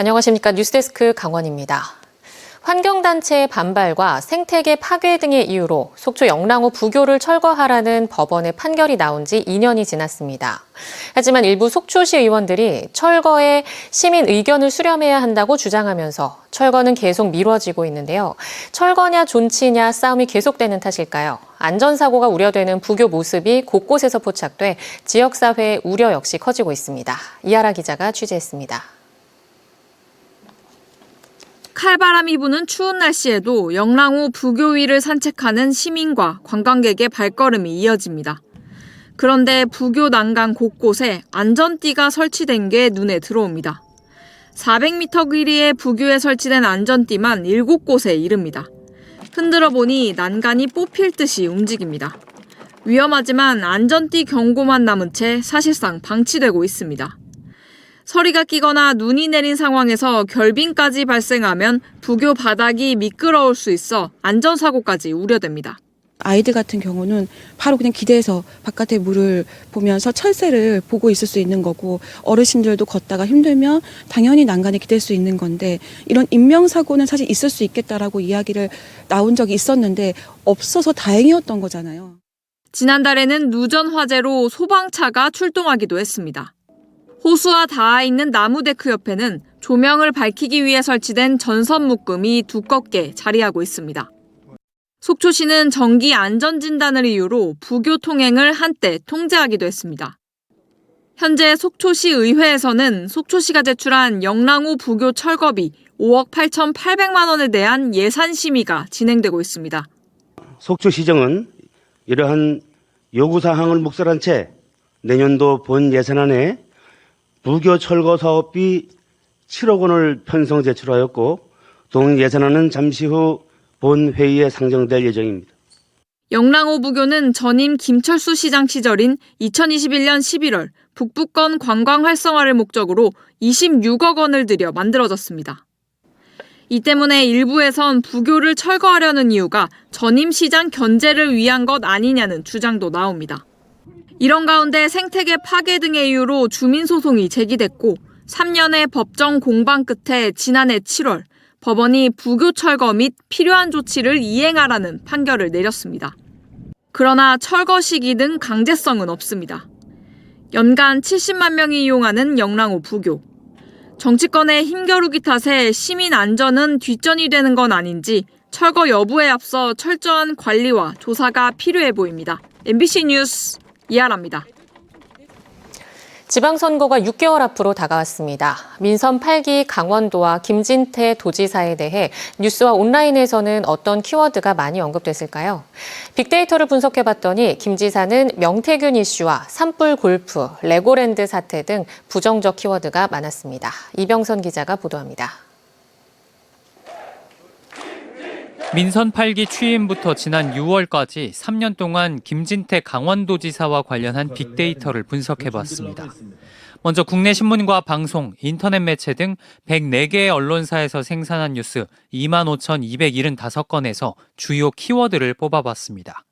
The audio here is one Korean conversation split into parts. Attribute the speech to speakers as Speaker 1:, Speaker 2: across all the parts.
Speaker 1: 안녕하십니까. 뉴스데스크 강원입니다. 환경단체의 반발과 생태계 파괴 등의 이유로 속초 영랑호 부교를 철거하라는 법원의 판결이 나온 지 2년이 지났습니다. 하지만 일부 속초시 의원들이 철거에 시민 의견을 수렴해야 한다고 주장하면서 철거는 계속 미뤄지고 있는데요. 철거냐 존치냐 싸움이 계속되는 탓일까요? 안전사고가 우려되는 부교 모습이 곳곳에서 포착돼 지역사회의 우려 역시 커지고 있습니다. 이하라 기자가 취재했습니다.
Speaker 2: 칼바람이 부는 추운 날씨에도 영랑호 부교 위를 산책하는 시민과 관광객의 발걸음이 이어집니다. 그런데 부교 난간 곳곳에 안전띠가 설치된 게 눈에 들어옵니다. 400m 길이의 부교에 설치된 안전띠만 7곳에 이릅니다. 흔들어 보니 난간이 뽑힐 듯이 움직입니다. 위험하지만 안전띠 경고만 남은 채 사실상 방치되고 있습니다. 서리가 끼거나 눈이 내린 상황에서 결빙까지 발생하면 부교 바닥이 미끄러울 수 있어 안전사고까지 우려됩니다.
Speaker 3: 아이들 같은 경우는 바로 그냥 기대서 바깥의 물을 보면서 철새를 보고 있을 수 있는 거고 어르신들도 걷다가 힘들면 당연히 난간에 기댈 수 있는 건데 이런 인명사고는 사실 있을 수 있겠다라고 이야기를 나온 적이 있었는데 없어서 다행이었던 거잖아요.
Speaker 2: 지난달에는 누전 화재로 소방차가 출동하기도 했습니다. 호수와 닿아 있는 나무 데크 옆에는 조명을 밝히기 위해 설치된 전선 묶음이 두껍게 자리하고 있습니다. 속초시는 정기 안전 진단을 이유로 부교 통행을 한때 통제하기도 했습니다. 현재 속초시 의회에서는 속초시가 제출한 영랑호 부교 철거비 5억 8,800만 원에 대한 예산 심의가 진행되고 있습니다.
Speaker 4: 속초시정은 이러한 요구사항을 묵살한 채 내년도 본 예산안에 부교 철거 사업비 7억 원을 편성 제출하였고 동 예산안은 잠시 후 본 회의에 상정될 예정입니다.
Speaker 2: 영랑호 부교는 전임 김철수 시장 시절인 2021년 11월 북부권 관광 활성화를 목적으로 26억 원을 들여 만들어졌습니다. 이 때문에 일부에선 부교를 철거하려는 이유가 전임 시장 견제를 위한 것 아니냐는 주장도 나옵니다. 이런 가운데 생태계 파괴 등의 이유로 주민소송이 제기됐고 3년의 법정 공방 끝에 지난해 7월 법원이 부교 철거 및 필요한 조치를 이행하라는 판결을 내렸습니다. 그러나 철거 시기 등 강제성은 없습니다. 연간 70만 명이 이용하는 영랑호 부교. 정치권의 힘겨루기 탓에 시민 안전은 뒷전이 되는 건 아닌지 철거 여부에 앞서 철저한 관리와 조사가 필요해 보입니다. MBC 뉴스 이하라입니다.
Speaker 1: 지방선거가 6개월 앞으로 다가왔습니다. 민선 8기 강원도와 김진태 도지사에 대해 뉴스와 온라인에서는 어떤 키워드가 많이 언급됐을까요? 빅데이터를 분석해봤더니 김 지사는 명태균 이슈와 산불 골프, 레고랜드 사태 등 부정적 키워드가 많았습니다. 이병선 기자가 보도합니다.
Speaker 5: 민선 8기 취임부터 지난 6월까지 3년 동안 김진태 강원도지사와 관련한 빅데이터를 분석해봤습니다. 먼저 국내 신문과 방송, 인터넷 매체 등 104개의 언론사에서 생산한 뉴스 25,275건에서 주요 키워드를 뽑아봤습니다.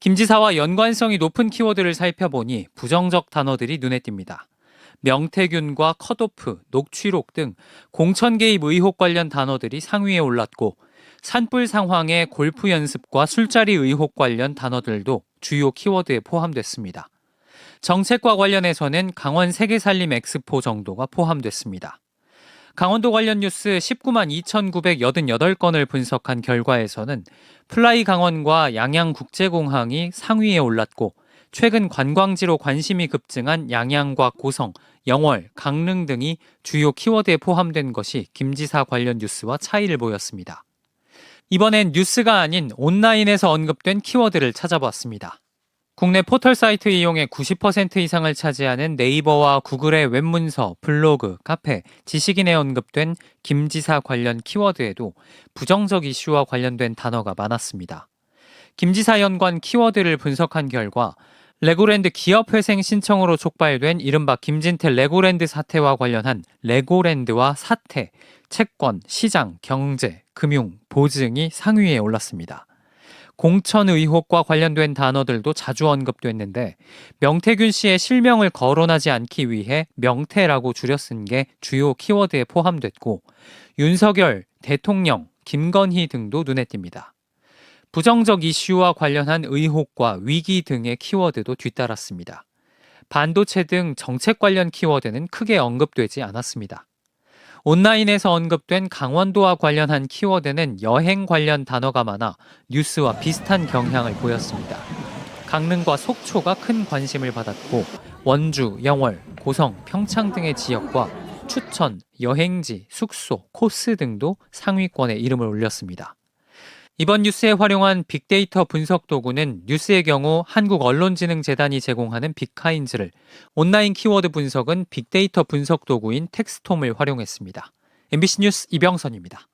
Speaker 5: 김 지사와 연관성이 높은 키워드를 살펴보니 부정적 단어들이 눈에 띕니다. 명태균과 컷오프, 녹취록 등 공천 개입 의혹 관련 단어들이 상위에 올랐고 산불 상황의 골프 연습과 술자리 의혹 관련 단어들도 주요 키워드에 포함됐습니다. 정책과 관련해서는 강원 세계살림 엑스포 정도가 포함됐습니다. 강원도 관련 뉴스 19만 2,988건을 분석한 결과에서는 플라이 강원과 양양국제공항이 상위에 올랐고 최근 관광지로 관심이 급증한 양양과 고성, 영월, 강릉 등이 주요 키워드에 포함된 것이 김 지사 관련 뉴스와 차이를 보였습니다. 이번엔 뉴스가 아닌 온라인에서 언급된 키워드를 찾아봤습니다. 국내 포털 사이트 이용의 90% 이상을 차지하는 네이버와 구글의 웹문서, 블로그, 카페, 지식인에 언급된 김 지사 관련 키워드에도 부정적 이슈와 관련된 단어가 많았습니다. 김 지사 연관 키워드를 분석한 결과 레고랜드 기업회생 신청으로 촉발된 이른바 김진태 레고랜드 사태와 관련한 레고랜드와 사태, 채권, 시장, 경제, 금융, 보증이 상위에 올랐습니다. 공천 의혹과 관련된 단어들도 자주 언급됐는데 명태균 씨의 실명을 거론하지 않기 위해 명태라고 줄여 쓴 게 주요 키워드에 포함됐고 윤석열, 대통령, 김건희 등도 눈에 띕니다. 부정적 이슈와 관련한 의혹과 위기 등의 키워드도 뒤따랐습니다. 반도체 등 정책 관련 키워드는 크게 언급되지 않았습니다. 온라인에서 언급된 강원도와 관련한 키워드는 여행 관련 단어가 많아 뉴스와 비슷한 경향을 보였습니다. 강릉과 속초가 큰 관심을 받았고 원주, 영월, 고성, 평창 등의 지역과 추천, 여행지, 숙소, 코스 등도 상위권에 이름을 올렸습니다. 이번 뉴스에 활용한 빅데이터 분석 도구는 뉴스의 경우 한국언론진흥재단이 제공하는 빅카인즈를, 온라인 키워드 분석은 빅데이터 분석 도구인 텍스톰을 활용했습니다. MBC 뉴스 이병선입니다.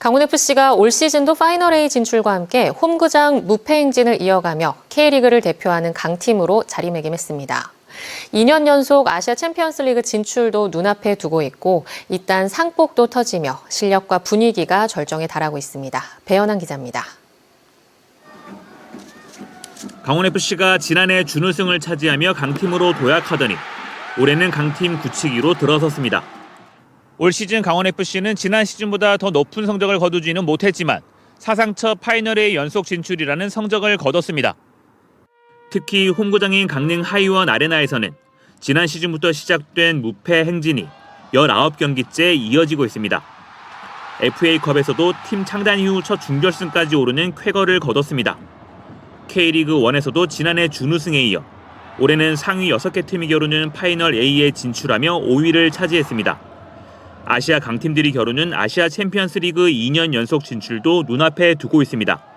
Speaker 1: 강원FC가 올 시즌도 파이널A 진출과 함께 홈구장 무패 행진을 이어가며 K리그를 대표하는 강팀으로 자리매김했습니다. 2년 연속 아시아 챔피언스 리그 진출도 눈앞에 두고 있고 이딴 상복도 터지며 실력과 분위기가 절정에 달하고 있습니다. 배현환 기자입니다.
Speaker 6: 강원FC가 지난해 준우승을 차지하며 강팀으로 도약하더니 올해는 강팀 굳히기로 들어섰습니다. 올 시즌 강원FC는 지난 시즌보다 더 높은 성적을 거두지는 못했지만 사상 첫 파이널의 연속 진출이라는 성적을 거뒀습니다. 특히 홈구장인 강릉 하이원 아레나에서는 지난 시즌부터 시작된 무패 행진이 19경기째 이어지고 있습니다. FA컵에서도 팀 창단 이후 첫 준결승까지 오르는 쾌거를 거뒀습니다. K리그 1에서도 지난해 준우승에 이어 올해는 상위 6개 팀이 겨루는 파이널 A에 진출하며 5위를 차지했습니다. 아시아 강팀들이 겨루는 아시아 챔피언스 리그 2년 연속 진출도 눈앞에 두고 있습니다.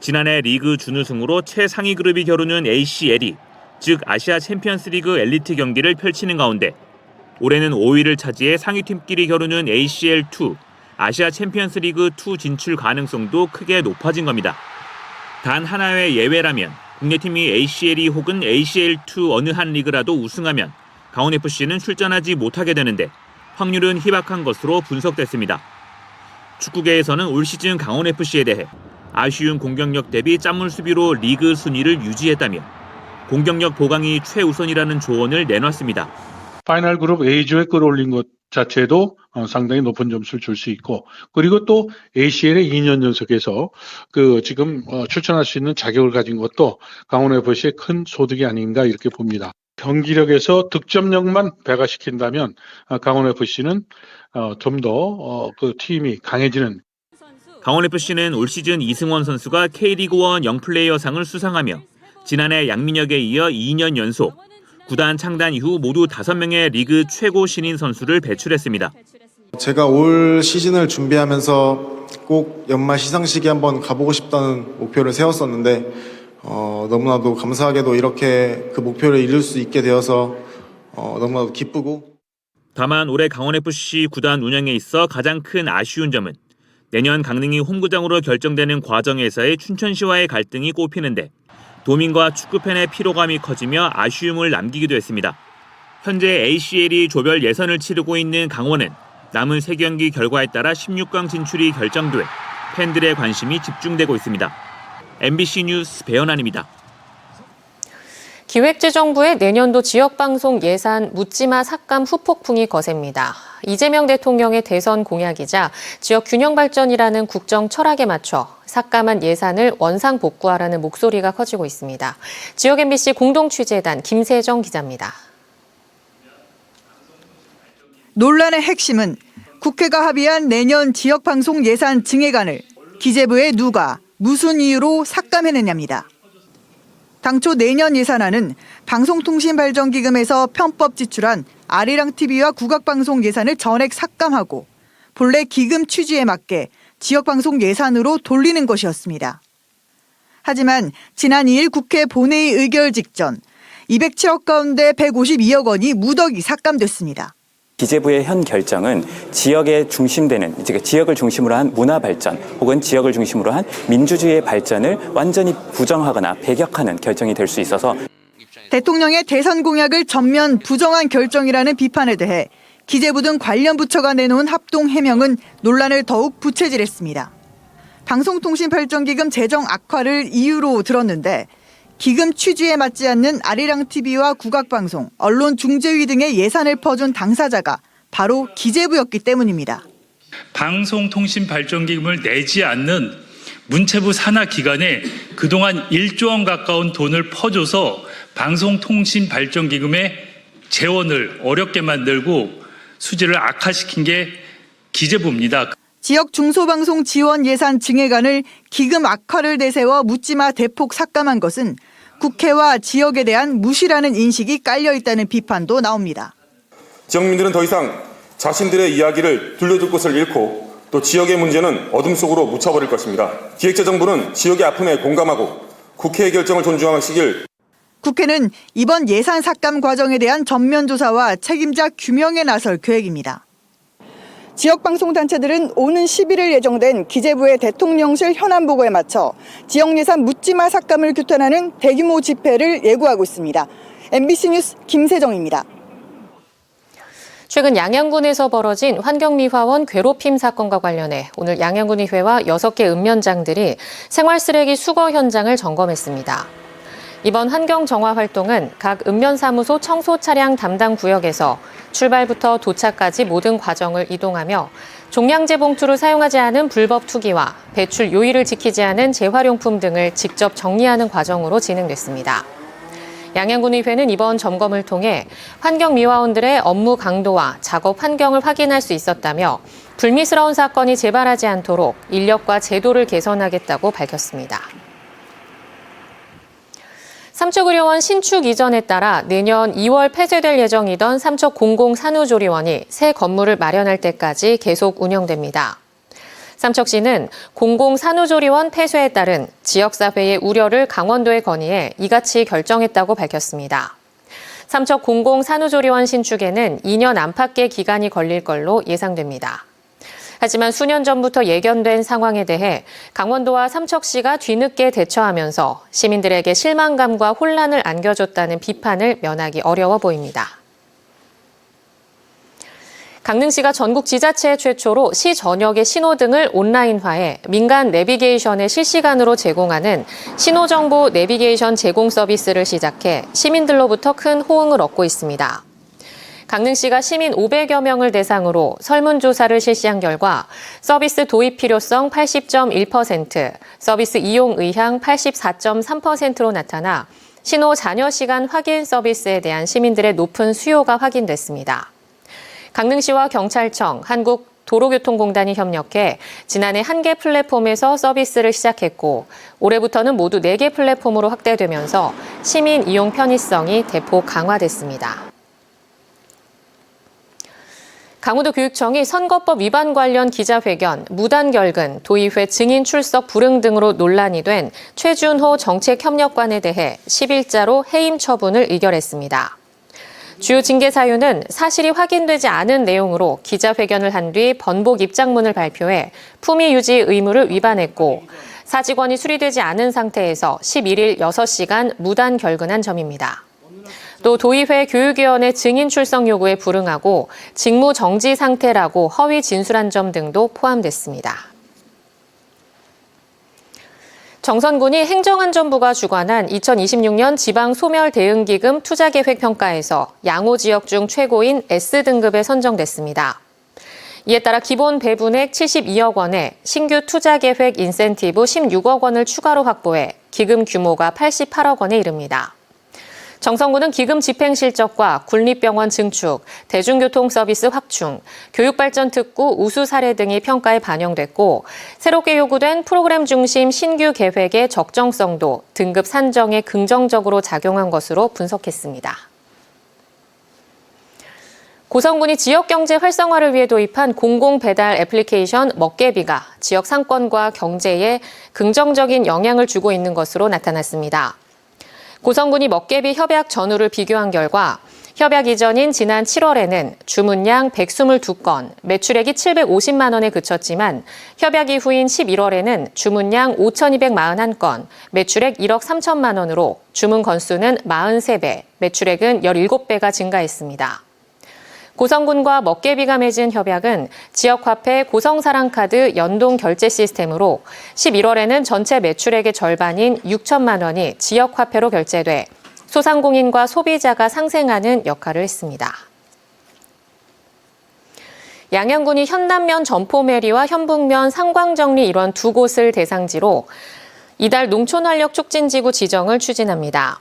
Speaker 6: 지난해 리그 준우승으로 최상위 그룹이 겨루는 ACL이 즉 아시아 챔피언스 리그 엘리트 경기를 펼치는 가운데 올해는 5위를 차지해 상위팀끼리 겨루는 ACL2 아시아 챔피언스 리그 2 진출 가능성도 크게 높아진 겁니다. 단 하나의 예외라면 국내팀이 ACL이 혹은 ACL2 어느 한 리그라도 우승하면 강원FC는 출전하지 못하게 되는데 확률은 희박한 것으로 분석됐습니다. 축구계에서는 올 시즌 강원FC에 대해 아쉬운 공격력 대비 짠물 수비로 리그 순위를 유지했다며 공격력 보강이 최우선이라는 조언을 내놨습니다.
Speaker 7: 파이널 그룹 A조에 끌어올린 것 자체도 어, 상당히 높은 점수를 줄 수 있고 그리고 또 ACL에 2년 연속해서 그 지금 어, 출전할 수 있는 자격을 가진 것도 강원 FC의 큰 소득이 아닌가 이렇게 봅니다. 경기력에서 득점력만 배가시킨다면 어, 강원 FC는 좀 더 그 팀이 강해지는
Speaker 6: 강원FC는 올 시즌 이승원 선수가 K리그1 영플레이어상을 수상하며 지난해 양민혁에 이어 2년 연속 구단 창단 이후 모두 5명의 리그 최고 신인 선수를 배출했습니다.
Speaker 8: 제가 올 시즌을 준비하면서 꼭 연말 시상식에 한번 가보고 싶다는 목표를 세웠었는데 어, 너무나도 감사하게도 이렇게 그 목표를 이룰 수 있게 되어서 어, 너무나도 기쁘고
Speaker 6: 다만 올해 강원FC 구단 운영에 있어 가장 큰 아쉬운 점은 내년 강릉이 홈구장으로 결정되는 과정에서의 춘천시와의 갈등이 꼽히는데 도민과 축구팬의 피로감이 커지며 아쉬움을 남기기도 했습니다. 현재 ACL이 조별 예선을 치르고 있는 강원은 남은 3경기 결과에 따라 16강 진출이 결정돼 팬들의 관심이 집중되고 있습니다. MBC 뉴스 배현환입니다.
Speaker 1: 기획재정부의 내년도 지역방송 예산 묻지마 삭감 후폭풍이 거셉니다. 이재명 대통령의 대선 공약이자 지역 균형 발전이라는 국정 철학에 맞춰 삭감한 예산을 원상 복구하라는 목소리가 커지고 있습니다. 지역 MBC 공동 취재단 김세정 기자입니다.
Speaker 9: 논란의 핵심은 국회가 합의한 내년 지역 방송 예산 증액안을 기재부에 누가 무슨 이유로 삭감해냈냐입니다. 당초 내년 예산안은 방송통신발전기금에서 편법 지출한 아리랑 TV와 국악방송 예산을 전액 삭감하고 본래 기금 취지에 맞게 지역방송 예산으로 돌리는 것이었습니다. 하지만 지난 2일 국회 본회의 의결 직전 207억 가운데 152억 원이 무더기 삭감됐습니다.
Speaker 10: 기재부의 현 결정은 지역에 중심되는 즉 지역을 중심으로 한 문화 발전 혹은 지역을 중심으로 한 민주주의의 발전을 완전히 부정하거나 배격하는 결정이 될 수 있어서
Speaker 9: 대통령의 대선 공약을 전면 부정한 결정이라는 비판에 대해 기재부 등 관련 부처가 내놓은 합동 해명은 논란을 더욱 부채질했습니다. 방송통신발전기금 재정 악화를 이유로 들었는데 기금 취지에 맞지 않는 아리랑 TV와 국악방송, 언론 중재위 등의 예산을 퍼준 당사자가 바로 기재부였기 때문입니다.
Speaker 11: 방송통신발전기금을 내지 않는 문체부 산하 기관에 그동안 1조 원 가까운 돈을 퍼줘서 방송통신발전기금의 재원을 어렵게 만들고 수지를 악화시킨 게 기재부입니다.
Speaker 9: 지역 중소방송 지원 예산 증액안을 기금 악화를 내세워 묻지마 대폭 삭감한 것은 국회와 지역에 대한 무시라는 인식이 깔려 있다는 비판도 나옵니다.
Speaker 12: 지역민들은 더 이상 자신들의 이야기를 들려줄 곳을 잃고 또 지역의 문제는 어둠 속으로 묻혀버릴 것입니다. 기획재정부는 지역의 아픔에 공감하고 국회의 결정을 존중하시길
Speaker 9: 국회는 이번 예산 삭감 과정에 대한 전면 조사와 책임자 규명에 나설 계획입니다. 지역 방송 단체들은 오는 11일 예정된 기재부의 대통령실 현안 보고에 맞춰 지역 예산 묻지마 삭감을 규탄하는 대규모 집회를 예고하고 있습니다. MBC 뉴스 김세정입니다.
Speaker 1: 최근 양양군에서 벌어진 환경미화원 괴롭힘 사건과 관련해 오늘 양양군의회와 6개 읍면장들이 생활쓰레기 수거 현장을 점검했습니다. 이번 환경 정화 활동은 각 읍면사무소 청소 차량 담당 구역에서 출발부터 도착까지 모든 과정을 이동하며 종량제 봉투를 사용하지 않은 불법 투기와 배출 요일을 지키지 않은 재활용품 등을 직접 정리하는 과정으로 진행됐습니다. 양양군의회는 이번 점검을 통해 환경미화원들의 업무 강도와 작업 환경을 확인할 수 있었다며 불미스러운 사건이 재발하지 않도록 인력과 제도를 개선하겠다고 밝혔습니다. 삼척의료원 신축 이전에 따라 내년 2월 폐쇄될 예정이던 삼척 공공산후조리원이 새 건물을 마련할 때까지 계속 운영됩니다. 삼척시는 공공산후조리원 폐쇄에 따른 지역사회의 우려를 강원도에 건의해 이같이 결정했다고 밝혔습니다. 삼척 공공산후조리원 신축에는 2년 안팎의 기간이 걸릴 걸로 예상됩니다. 하지만 수년 전부터 예견된 상황에 대해 강원도와 삼척시가 뒤늦게 대처하면서 시민들에게 실망감과 혼란을 안겨줬다는 비판을 면하기 어려워 보입니다. 강릉시가 전국 지자체 최초로 시 전역의 신호등을 온라인화해 민간 내비게이션에 실시간으로 제공하는 신호정보 내비게이션 제공 서비스를 시작해 시민들로부터 큰 호응을 얻고 있습니다. 강릉시가 시민 500여 명을 대상으로 설문조사를 실시한 결과 서비스 도입 필요성 80.1%, 서비스 이용 의향 84.3%로 나타나 신호 잔여 시간 확인 서비스에 대한 시민들의 높은 수요가 확인됐습니다. 강릉시와 경찰청, 한국 도로교통공단이 협력해 지난해 한 개 플랫폼에서 서비스를 시작했고 올해부터는 모두 네 개 플랫폼으로 확대되면서 시민 이용 편의성이 대폭 강화됐습니다. 강원도 교육청이 선거법 위반 관련 기자회견, 무단 결근, 도의회 증인 출석 불응 등으로 논란이 된 최준호 정책협력관에 대해 10일자로 해임 처분을 의결했습니다. 주요 징계 사유는 사실이 확인되지 않은 내용으로 기자회견을 한 뒤 번복 입장문을 발표해 품위 유지 의무를 위반했고 사직원이 수리되지 않은 상태에서 11일 6시간 무단 결근한 점입니다. 또 도의회 교육위원회 증인 출석 요구에 불응하고 직무 정지 상태라고 허위 진술한 점 등도 포함됐습니다. 정선군이 행정안전부가 주관한 2026년 지방 소멸 대응기금 투자 계획 평가에서 양호 지역 중 최고인 S등급에 선정됐습니다. 이에 따라 기본 배분액 72억 원에 신규 투자 계획 인센티브 16억 원을 추가로 확보해 기금 규모가 88억 원에 이릅니다. 정성군은 기금 집행 실적과 군립병원 증축, 대중교통 서비스 확충, 교육발전 특구 우수 사례 등이 평가에 반영됐고 새롭게 요구된 프로그램 중심 신규 계획의 적정성도 등급 산정에 긍정적으로 작용한 것으로 분석했습니다. 고성군이 지역 경제 활성화를 위해 도입한 공공 배달 애플리케이션 먹개비가 지역 상권과 경제에 긍정적인 영향을 주고 있는 것으로 나타났습니다. 고성군이 먹개비 협약 전후를 비교한 결과 협약 이전인 지난 7월에는 주문량 122건, 매출액이 750만 원에 그쳤지만 협약 이후인 11월에는 주문량 5,241건, 매출액 1억 3천만 원으로 주문 건수는 43배, 매출액은 17배가 증가했습니다. 고성군과 먹개비가 맺은 협약은 지역화폐 고성사랑카드 연동 결제 시스템으로 11월에는 전체 매출액의 절반인 6천만 원이 지역화폐로 결제돼 소상공인과 소비자가 상생하는 역할을 했습니다. 양양군이 현남면 점포메리와 현북면 상광정리 이런 두 곳을 대상지로 이달 농촌활력 촉진지구 지정을 추진합니다.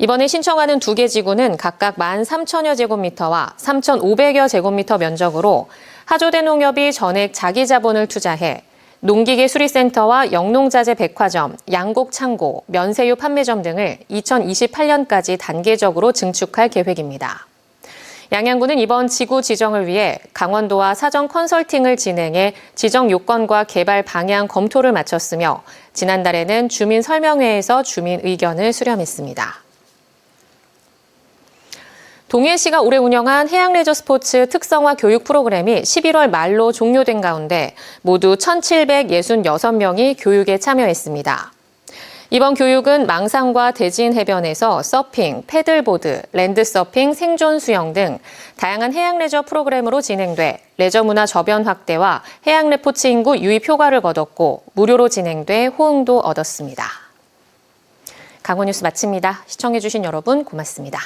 Speaker 1: 이번에 신청하는 두 개 지구는 각각 13,000여 제곱미터와 3,500여 제곱미터 면적으로 하조대 농협이 전액 자기 자본을 투자해 농기계 수리센터와 영농자재 백화점, 양곡 창고, 면세유 판매점 등을 2028년까지 단계적으로 증축할 계획입니다. 양양군은 이번 지구 지정을 위해 강원도와 사전 컨설팅을 진행해 지정 요건과 개발 방향 검토를 마쳤으며 지난달에는 주민 설명회에서 주민 의견을 수렴했습니다. 동해시가 올해 운영한 해양 레저 스포츠 특성화 교육 프로그램이 11월 말로 종료된 가운데 모두 1,766명이 교육에 참여했습니다. 이번 교육은 망상과 대진 해변에서 서핑, 패들보드, 랜드서핑, 생존 수영 등 다양한 해양 레저 프로그램으로 진행돼 레저 문화 저변 확대와 해양 레포츠 인구 유입 효과를 거뒀고 무료로 진행돼 호응도 얻었습니다. 강원 뉴스 마칩니다. 시청해주신 여러분 고맙습니다.